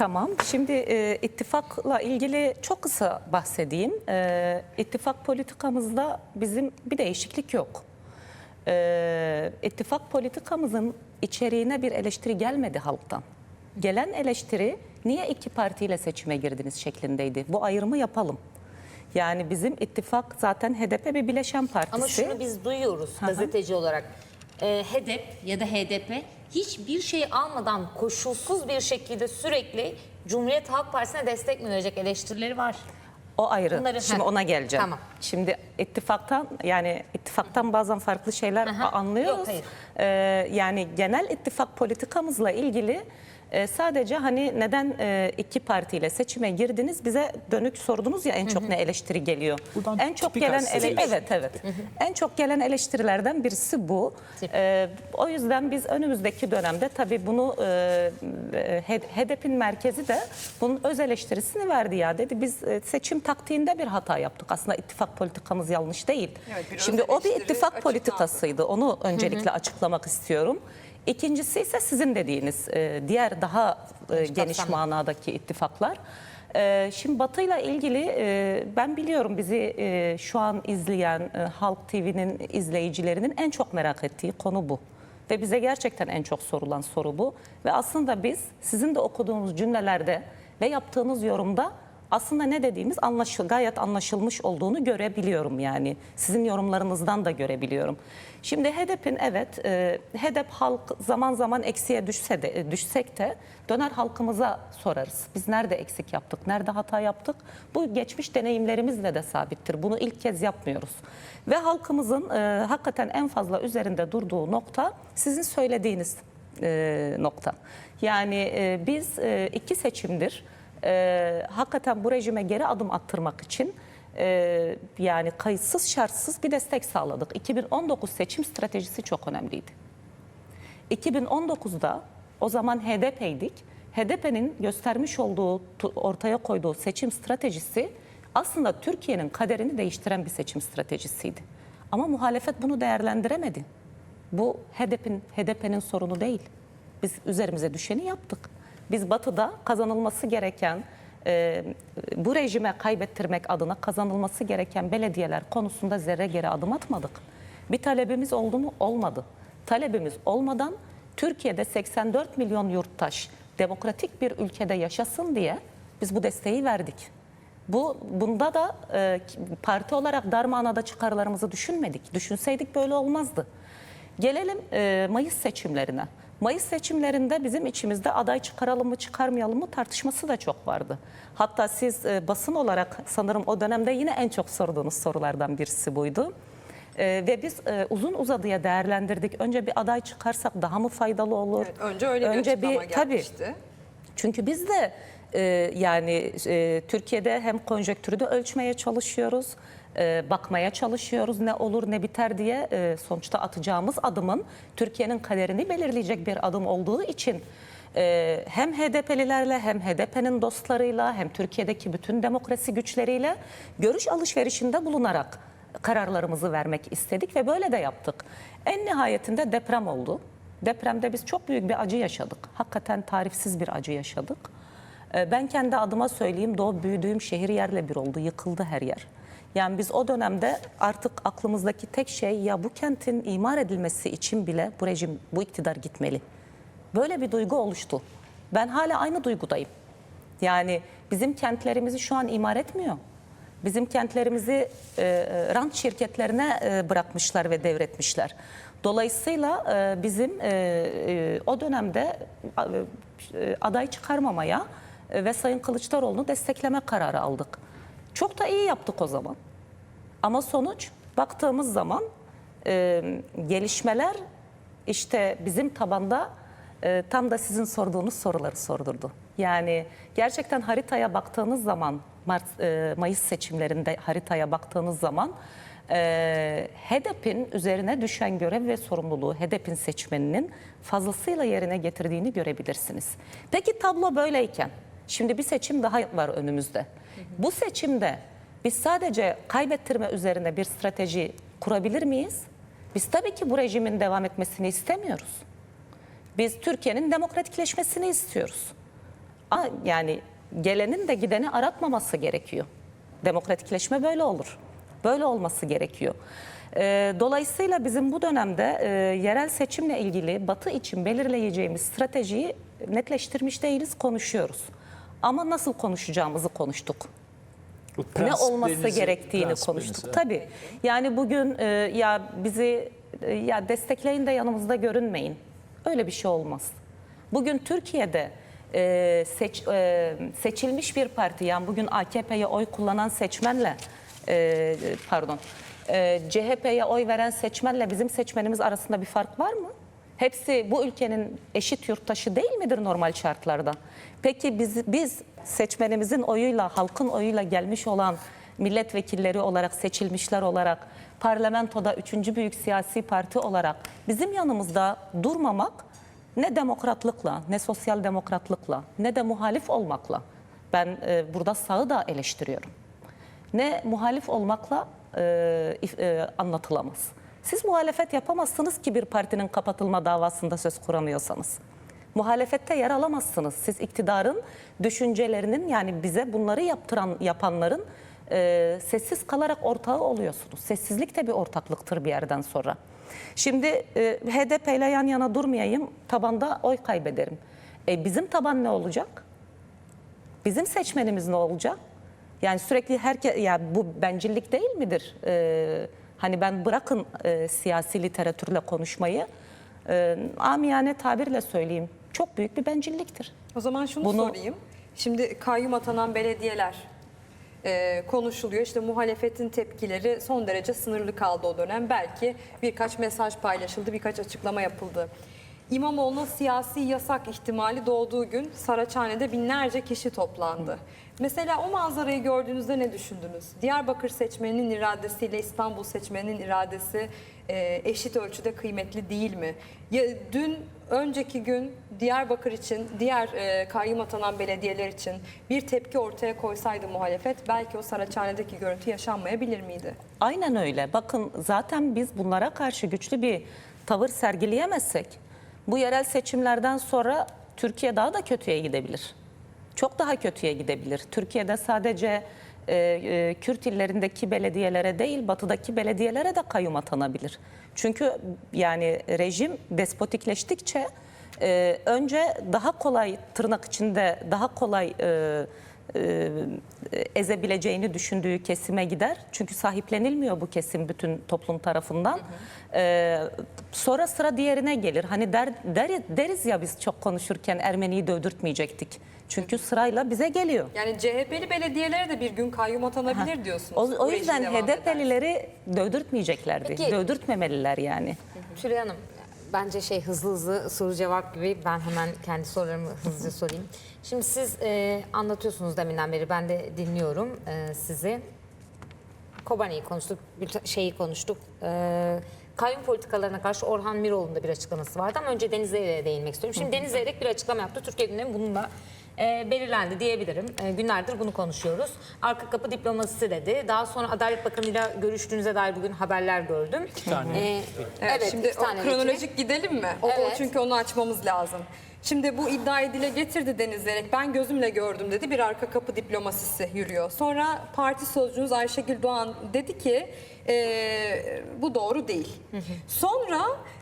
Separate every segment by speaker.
Speaker 1: Tamam. Şimdi e, ittifakla ilgili çok kısa bahsedeyim. E, ittifak politikamızda bizim bir değişiklik yok. E, ittifak politikamızın içeriğine bir eleştiri gelmedi halktan. Gelen eleştiri niye iki partiyle seçime girdiniz şeklindeydi. Bu ayrımı yapalım. Yani bizim ittifak zaten HDP bir bileşen partisi.
Speaker 2: Ama şunu biz duyuyoruz gazeteci olarak. Ee, HDP ya da HDP hiçbir şey almadan koşulsuz bir şekilde sürekli Cumhuriyet Halk Partisi'ne destek mi verecek eleştirileri var.
Speaker 1: O ayrı.
Speaker 2: Bunları-
Speaker 1: Şimdi
Speaker 2: Heh,
Speaker 1: ona geleceğim.
Speaker 2: tamam.
Speaker 1: Şimdi ittifaktan yani ittifaktan bazen farklı şeyler
Speaker 2: Aha,
Speaker 1: anlıyoruz.
Speaker 2: yok, hayır.
Speaker 1: Ee, yani genel ittifak politikamızla ilgili e, sadece hani neden e, iki partiyle seçime girdiniz bize dönük sordunuz ya en çok ne eleştiri geliyor.
Speaker 3: Buradan
Speaker 1: en çok
Speaker 3: tipik
Speaker 1: gelen ele- evet evet. En çok gelen eleştirilerden birisi bu. Ee, o yüzden biz önümüzdeki dönemde tabii bunu e, e, HDP'nin merkezi de bunun öz eleştirisini verdi ya dedi. Biz e, seçim taktiğinde bir hata yaptık. Aslında ittifak politikamız yanlış değil.
Speaker 4: Evet, bir öz
Speaker 1: Şimdi o bir
Speaker 4: eleştiri
Speaker 1: ittifak
Speaker 4: açıklandı.
Speaker 1: politikasıydı. Onu öncelikle açıklamak istiyorum. İkincisi ise sizin dediğiniz e, diğer daha e, geniş manadaki ittifaklar. E, Şimdi Batı'yla ilgili e, ben biliyorum bizi e, şu an izleyen e, Halk TV'nin izleyicilerinin en çok merak ettiği konu bu. Ve bize gerçekten en çok sorulan soru bu. Ve aslında biz sizin de okuduğunuz cümlelerde ve yaptığınız yorumda aslında ne dediğimiz anlaşıl, gayet anlaşılmış olduğunu görebiliyorum yani. Sizin yorumlarınızdan da görebiliyorum. Şimdi HDP'in evet, e, HDP halk zaman zaman eksiye düşse de, e, düşsek de döner halkımıza sorarız. Biz nerede eksik yaptık, nerede hata yaptık? Bu geçmiş deneyimlerimizle de sabittir. Bunu ilk kez yapmıyoruz. Ve halkımızın e, hakikaten en fazla üzerinde durduğu nokta sizin söylediğiniz e, nokta. Yani e, biz e, iki seçimdir e, hakikaten bu rejime geri adım attırmak için e, yani kayıtsız şartsız bir destek sağladık. 2019 seçim stratejisi çok önemliydi. 2019'da o zaman HDP'ydik. HDP'nin göstermiş olduğu, ortaya koyduğu seçim stratejisi aslında Türkiye'nin kaderini değiştiren bir seçim stratejisiydi. Ama muhalefet bunu değerlendiremedi. Bu HDP'nin HDP'nin sorunu değil. Biz üzerimize düşeni yaptık. Biz Batı'da kazanılması gereken e, bu rejime kaybettirmek adına kazanılması gereken belediyeler konusunda zerre geri adım atmadık. Bir talebimiz oldu mu? Olmadı. Talebimiz olmadan Türkiye'de 84 milyon yurttaş demokratik bir ülkede yaşasın diye biz bu desteği verdik. Bu bunda da e, parti olarak dar çıkarlarımızı düşünmedik. Düşünseydik böyle olmazdı. Gelelim e, Mayıs seçimlerine. Mayıs seçimlerinde bizim içimizde aday çıkaralım mı çıkarmayalım mı tartışması da çok vardı. Hatta siz e, basın olarak sanırım o dönemde yine en çok sorduğunuz sorulardan birisi buydu. E, ve biz e, uzun uzadıya değerlendirdik. Önce bir aday çıkarsak daha mı faydalı olur?
Speaker 4: Evet, önce öyle bir açıklama
Speaker 1: tabii,
Speaker 4: gelmişti.
Speaker 1: çünkü biz de e, yani e, Türkiye'de hem konjektürü de ölçmeye çalışıyoruz, e, bakmaya çalışıyoruz ne olur ne biter diye e, sonuçta atacağımız adımın Türkiye'nin kaderini belirleyecek bir adım olduğu için e, hem HDP'lilerle hem HDP'nin dostlarıyla hem Türkiye'deki bütün demokrasi güçleriyle görüş alışverişinde bulunarak kararlarımızı vermek istedik ve böyle de yaptık. En nihayetinde deprem oldu. Depremde biz çok büyük bir acı yaşadık. Hakikaten tarifsiz bir acı yaşadık. Ben kendi adıma söyleyeyim doğup büyüdüğüm şehir yerle bir oldu. Yıkıldı her yer. Yani biz o dönemde artık aklımızdaki tek şey ya bu kentin imar edilmesi için bile bu rejim, bu iktidar gitmeli. Böyle bir duygu oluştu. Ben hala aynı duygudayım. Yani bizim kentlerimizi şu an imar etmiyor. Bizim kentlerimizi e, e, rant şirketlerine e, bırakmışlar ve devretmişler. Dolayısıyla e, bizim e, e, o dönemde e, aday çıkarmamaya e, ve Sayın Kılıçdaroğlu'nu destekleme kararı aldık. Çok da iyi yaptık o zaman. Ama sonuç baktığımız zaman e, gelişmeler işte bizim tabanda e, tam da sizin sorduğunuz soruları sordurdu. Yani gerçekten haritaya baktığınız zaman Mart, e, Mayıs seçimlerinde haritaya baktığınız zaman e, HDP'in üzerine düşen görev ve sorumluluğu HDP'in seçmeninin fazlasıyla yerine getirdiğini görebilirsiniz. Peki tablo böyleyken şimdi bir seçim daha var önümüzde. Bu seçimde biz sadece kaybettirme üzerine bir strateji kurabilir miyiz? Biz tabii ki bu rejimin devam etmesini istemiyoruz. Biz Türkiye'nin demokratikleşmesini istiyoruz. A- Yani gelenin de gideni aratmaması gerekiyor. Demokratikleşme böyle olur. Böyle olması gerekiyor. Ee, Dolayısıyla bizim bu dönemde e, yerel seçimle ilgili Batı için belirleyeceğimiz stratejiyi netleştirmiş değiliz, konuşuyoruz. Ama nasıl konuşacağımızı konuştuk ne olması gerektiğini konuştuk. Tabii. Yani bugün e, ya bizi e, ya destekleyin de yanımızda görünmeyin. Öyle bir şey olmaz. Bugün Türkiye'de e, seç, e, seçilmiş bir parti yani bugün AKP'ye oy kullanan seçmenle e, pardon e, CHP'ye oy veren seçmenle bizim seçmenimiz arasında bir fark var mı? Hepsi bu ülkenin eşit yurttaşı değil midir normal şartlarda? Peki biz, biz seçmenimizin oyuyla, halkın oyuyla gelmiş olan milletvekilleri olarak, seçilmişler olarak, parlamentoda üçüncü büyük siyasi parti olarak bizim yanımızda durmamak ne demokratlıkla, ne sosyal demokratlıkla, ne de muhalif olmakla. Ben e, burada sağı da eleştiriyorum ne muhalif olmakla e, e, anlatılamaz. Siz muhalefet yapamazsınız ki bir partinin kapatılma davasında söz kuramıyorsanız. Muhalefette yer alamazsınız. Siz iktidarın düşüncelerinin yani bize bunları yaptıran yapanların e, sessiz kalarak ortağı oluyorsunuz. Sessizlik de bir ortaklıktır bir yerden sonra. Şimdi e, HDP ile yan yana durmayayım, tabanda oy kaybederim. E, bizim taban ne olacak? Bizim seçmenimiz ne olacak? Yani sürekli herkes ya bu bencillik değil midir? Ee, hani ben bırakın e, siyasi literatürle konuşmayı. E, amiyane tabirle söyleyeyim. Çok büyük bir bencilliktir.
Speaker 4: O zaman şunu
Speaker 1: Bunu-
Speaker 4: sorayım. Şimdi kayyum atanan belediyeler e, konuşuluyor. İşte muhalefetin tepkileri son derece sınırlı kaldı o dönem. Belki birkaç mesaj paylaşıldı, birkaç açıklama yapıldı. İmamoğlu'na siyasi yasak ihtimali doğduğu gün Saraçhane'de binlerce kişi toplandı. Mesela o manzarayı gördüğünüzde ne düşündünüz? Diyarbakır seçmeninin iradesiyle İstanbul seçmeninin iradesi e, eşit ölçüde kıymetli değil mi? Ya, dün önceki gün Diyarbakır için, diğer e, kayyum atanan belediyeler için bir tepki ortaya koysaydı muhalefet belki o Saraçhane'deki görüntü yaşanmayabilir miydi?
Speaker 1: Aynen öyle. Bakın zaten biz bunlara karşı güçlü bir tavır sergileyemezsek bu yerel seçimlerden sonra Türkiye daha da kötüye gidebilir. Çok daha kötüye gidebilir. Türkiye'de sadece e, e, Kürt illerindeki belediyelere değil batıdaki belediyelere de kayyum atanabilir. Çünkü yani rejim despotikleştikçe e, önce daha kolay tırnak içinde daha kolay e, e, ezebileceğini düşündüğü kesime gider. Çünkü sahiplenilmiyor bu kesim bütün toplum tarafından. E, sonra sıra diğerine gelir. Hani der, der, deriz ya biz çok konuşurken Ermeniyi dövdürtmeyecektik. Çünkü sırayla bize geliyor.
Speaker 4: Yani CHP'li belediyelere de bir gün kayyum atanabilir diyorsunuz.
Speaker 1: O, o yüzden. HDP'lileri dövdürtmeyeceklerdi.
Speaker 2: Peki-
Speaker 1: Dövdürtmemeliler yani.
Speaker 2: Tülay Hanım bence şey hızlı hızlı soru cevap gibi ben hemen kendi sorularımı hızlıca sorayım. Şimdi siz e, anlatıyorsunuz deminden beri ben de dinliyorum e, sizi. Kobani'yi konuştuk, bir şeyi konuştuk. E, kayyum politikalarına karşı Orhan Miroğlu'nun da bir açıklaması vardı ama önce Deniz Zeyrek'e değinmek istiyorum. Şimdi Deniz Zeyrek bir açıklama yaptı. Türkiye gündemi bununla e, belirlendi diyebilirim. E, günlerdir bunu konuşuyoruz. Arka kapı diplomasisi dedi. Daha sonra Adalet Bakanı'yla görüştüğünüze dair bugün haberler gördüm.
Speaker 3: tane.
Speaker 2: E,
Speaker 4: Evet, şimdi
Speaker 2: iki
Speaker 4: o
Speaker 2: tane
Speaker 4: kronolojik gidelim mi? O, o
Speaker 2: Evet.
Speaker 4: çünkü onu açmamız lazım. Şimdi bu iddiayı dile getirdi Deniz Zerek. Ben gözümle gördüm dedi. Bir arka kapı diplomasisi yürüyor. Sonra parti sözcünüz Ayşegül Doğan dedi ki e, bu doğru değil. Sonra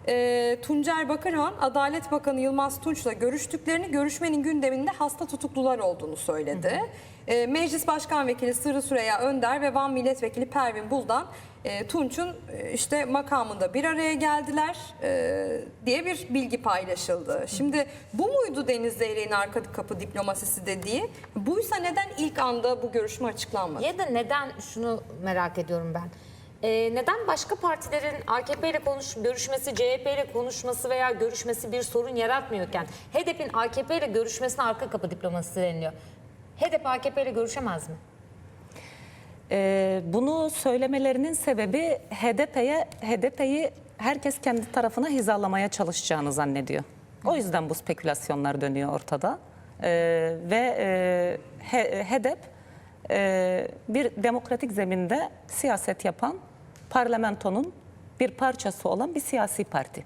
Speaker 4: e, Tuncer Bakırhan Adalet Bakanı Yılmaz Tunç'la görüştüklerini görüşmenin gündeminde hasta tutuklular olduğunu söyledi. E, Meclis Başkan Vekili Sırrı Süreyya Önder ve Van Milletvekili Pervin Buldan e, Tunç'un e, işte makamında bir araya geldiler e, diye bir bilgi paylaşıldı. Şimdi bu muydu Deniz Zeyrek'in arka kapı diplomasisi dediği? Buysa neden ilk anda bu görüşme açıklanmadı?
Speaker 2: Ya da neden şunu merak ediyorum ben. Ee, neden başka partilerin AKP ile konuş, görüşmesi, CHP ile konuşması veya görüşmesi bir sorun yaratmıyorken HDP'nin AKP ile görüşmesine arka kapı diplomasisi deniliyor. HDP AKP ile görüşemez mi?
Speaker 1: Ee, bunu söylemelerinin sebebi HDP'ye HDP'yi herkes kendi tarafına hizalamaya çalışacağını zannediyor. O yüzden bu spekülasyonlar dönüyor ortada. Ee, ve e, HDP e, bir demokratik zeminde siyaset yapan parlamentonun bir parçası olan bir siyasi parti.